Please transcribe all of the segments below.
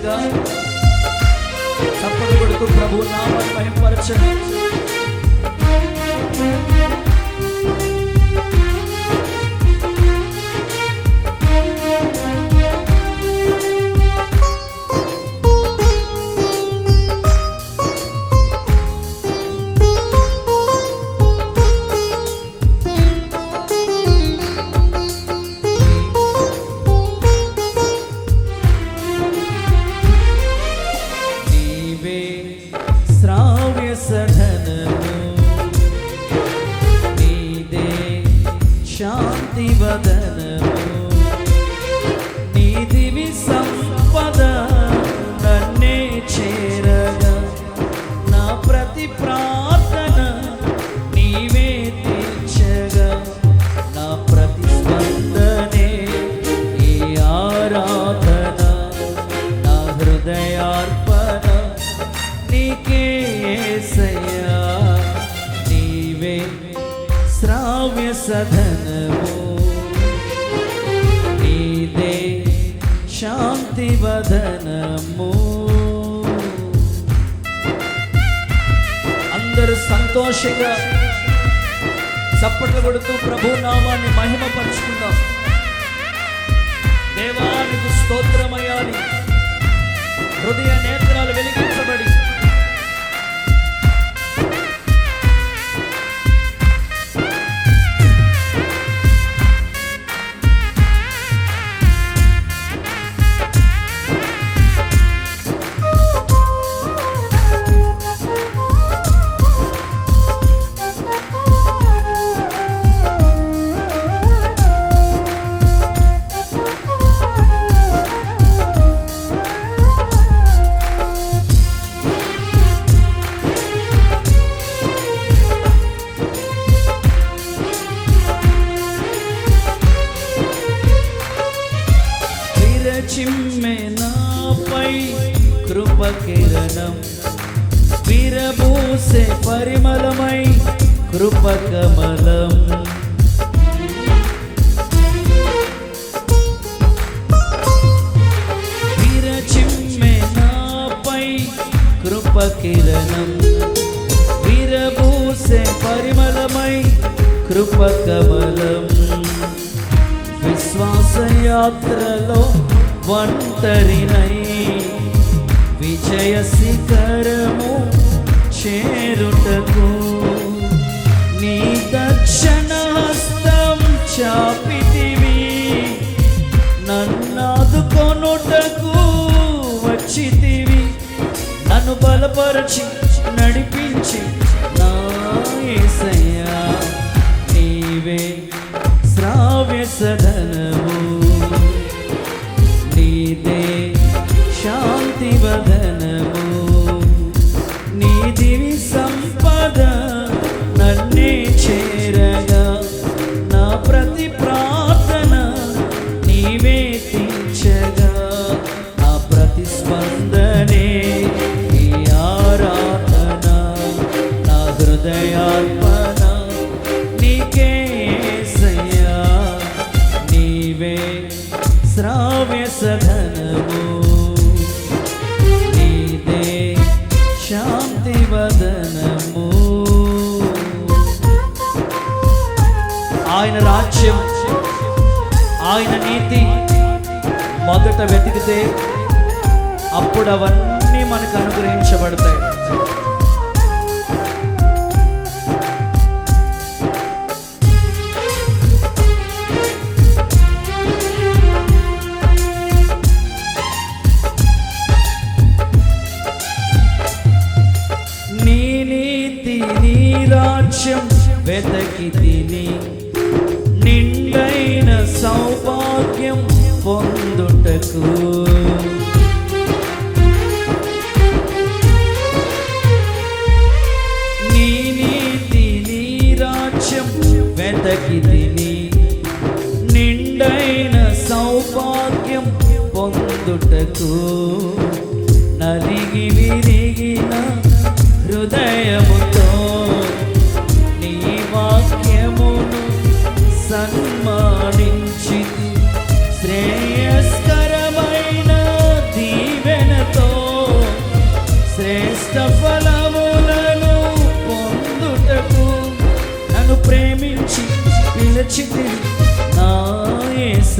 సంతోషంగా చప్పటి కొడుతూ ప్రభు నామని మహింపరచండి. అందరూ సంతోషంగా చప్పట్లు కొడుతూ ప్రభు నామాన్ని మహిమపరుచుకుందాం. దేవానికి స్తోత్రమయాలి హృదయ నేత్రాలు వెలిగి విరచిమ్మె నాపై కృపకిరణం. విరబూసే పరిమళమై కృపకమలం. విరచిమ్మె నాపై కృప కిరణం విరబూసే పరిమళమై కృపకమలం. విశ్వాసయాత్రలో ఒంటరినై విజయ శిఖరము చేరుటకు నీ దక్షణ హస్తం చాపితివి. నన్నాదుకొనుటకు వచ్చితివి. నన్ను బలపరచి నడిపించి నా యేసయ్యా నీవే శ్రావ్య సదన అప్పుడు అవన్నీ మనకు అనుగ్రహించబడతాయి. నీ నీతి నీ రాజ్యం వెతకి తిని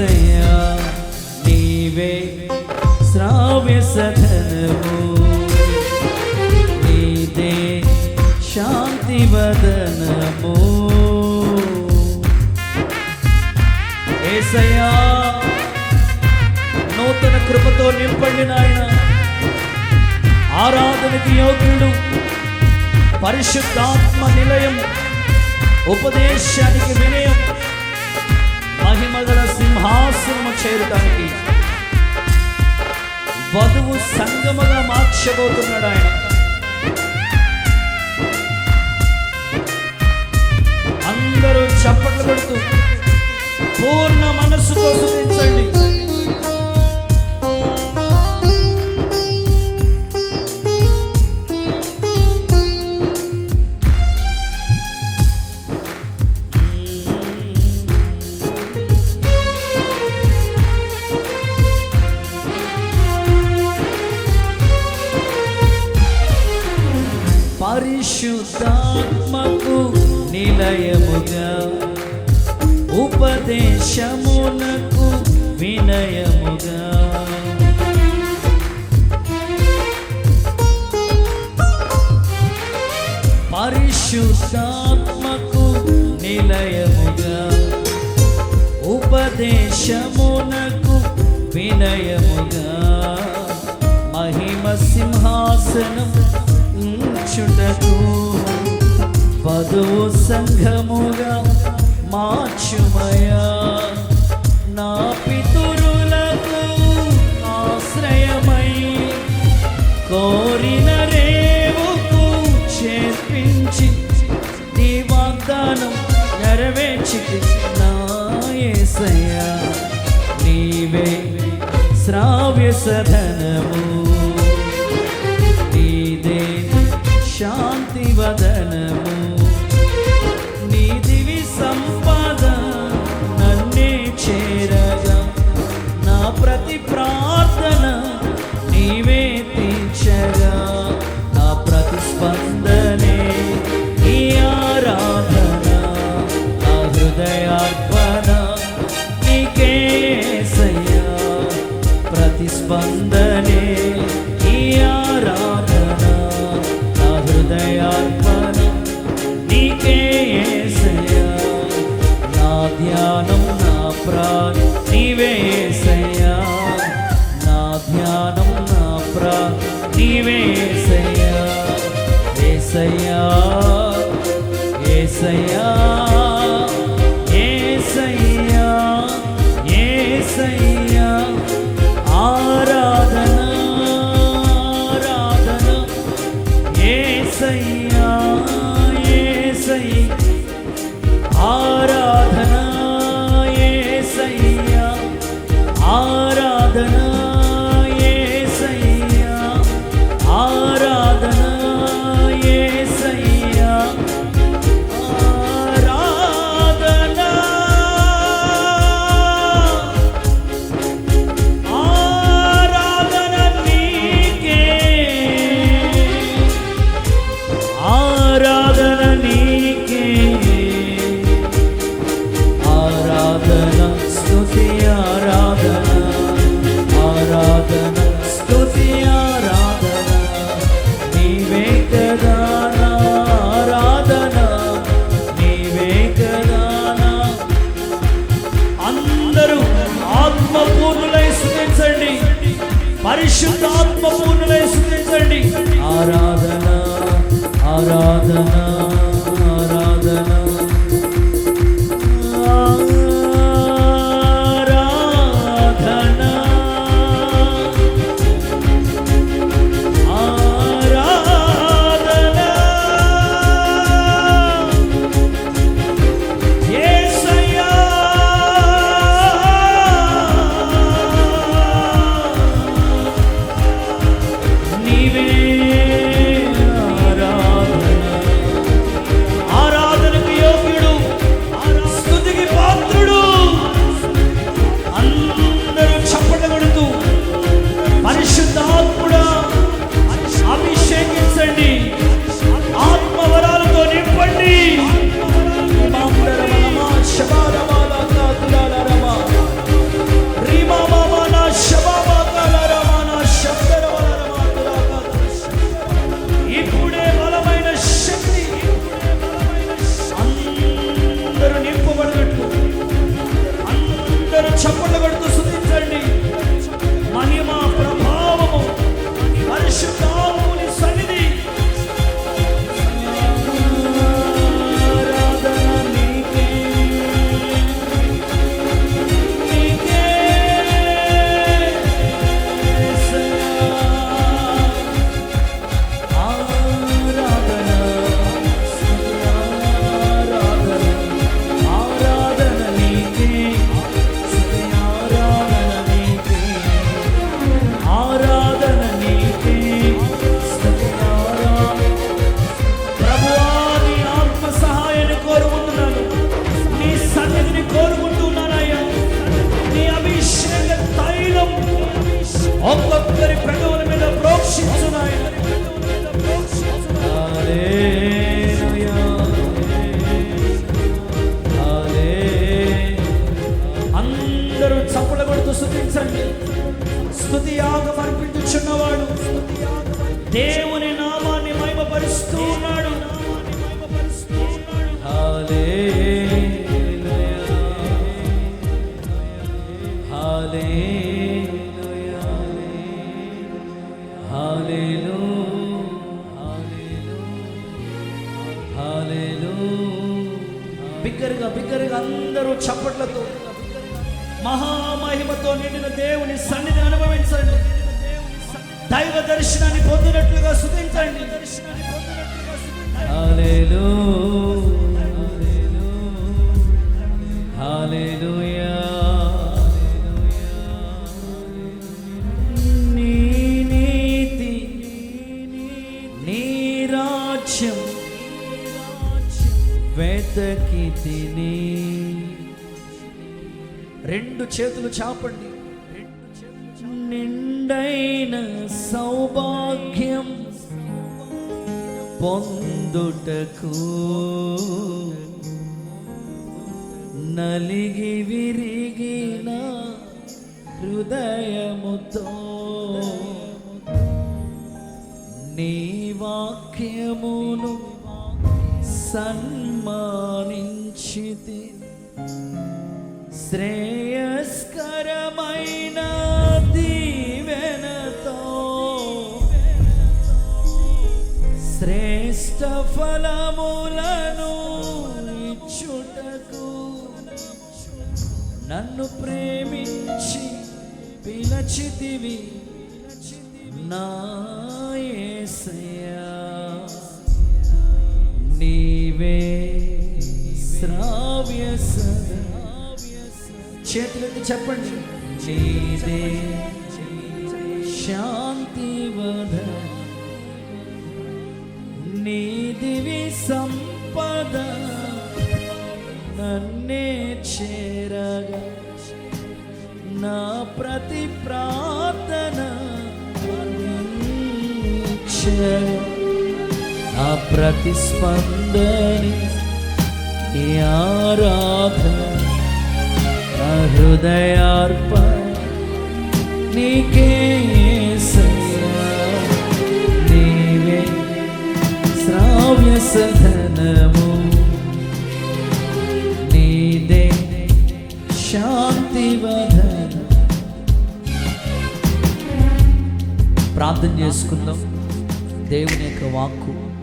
యేసయ్యా నీవే శ్రావ్య సదనము నీదే శాంతి వదనము. ఏసయ్యా నూతన కృపతో నింపండి నాయన. ఆరాధనకి యోగ్యుడు పరిశుద్ధాత్మ నిలయం ఉపదేశానికి వినయం మహిమగల సింహాసనము చేరడానికి వధువు సంగముగా మార్చబోతున్నాడు ఆయన. అందరూ చప్పట్లు పెడుతూ పూర్ణ మనస్సుతో స్థుతించండి పరిశుద్ధాత్మకు నిలయముగా ఉపదేశమునకు వినయముగా. పరిశుద్ధాత్మకు నిలయముగా ఉపదేశమునకు వినయముగా. మహిమ సింహాసనం ఉంచుటకు వధువు సంఘముగా మార్చుమయా. నా పితురులకు ఆశ్రయమై కోరిన రేవుకు చేర్పించి నీ వాగ్దానం నెరవేర్చి నా నీవే శ్రావ్య సధనము నీవే యేసయ్యా యేసయ్యా యేసయ్యా ఆరాధన ఆరాధన. యేసయ్యా యేసయ్యా ఆరాధన యేసయ్యా ఆరాధన వెతకి తిని. రెండు చేతులు చాపండి. నిండైన సౌభాగ్యం పొందుటకు నలిగి విరిగిన హృదయముతో నీ వాక్యమును సన్మానించితి. శ్రేయస్కరమైన ఫలములను ఇచ్చుటకు నన్ను ప్రేమించి పిలచితివి నాయసయా నీవే శ్రావ్య సదా. చేతులెత్తి చెప్పండి. నీదే శాంతి వద నీదివి సంపద నన్నే చేరగా నా ప్రతి ప్రార్థన నీక్షయ నా ప్రతిస్పందని ఈ ఆరాధన నా హృదయార్ప నీకే ప్రార్థన చేసుకుందాం. దేవుని యొక్క వాక్కు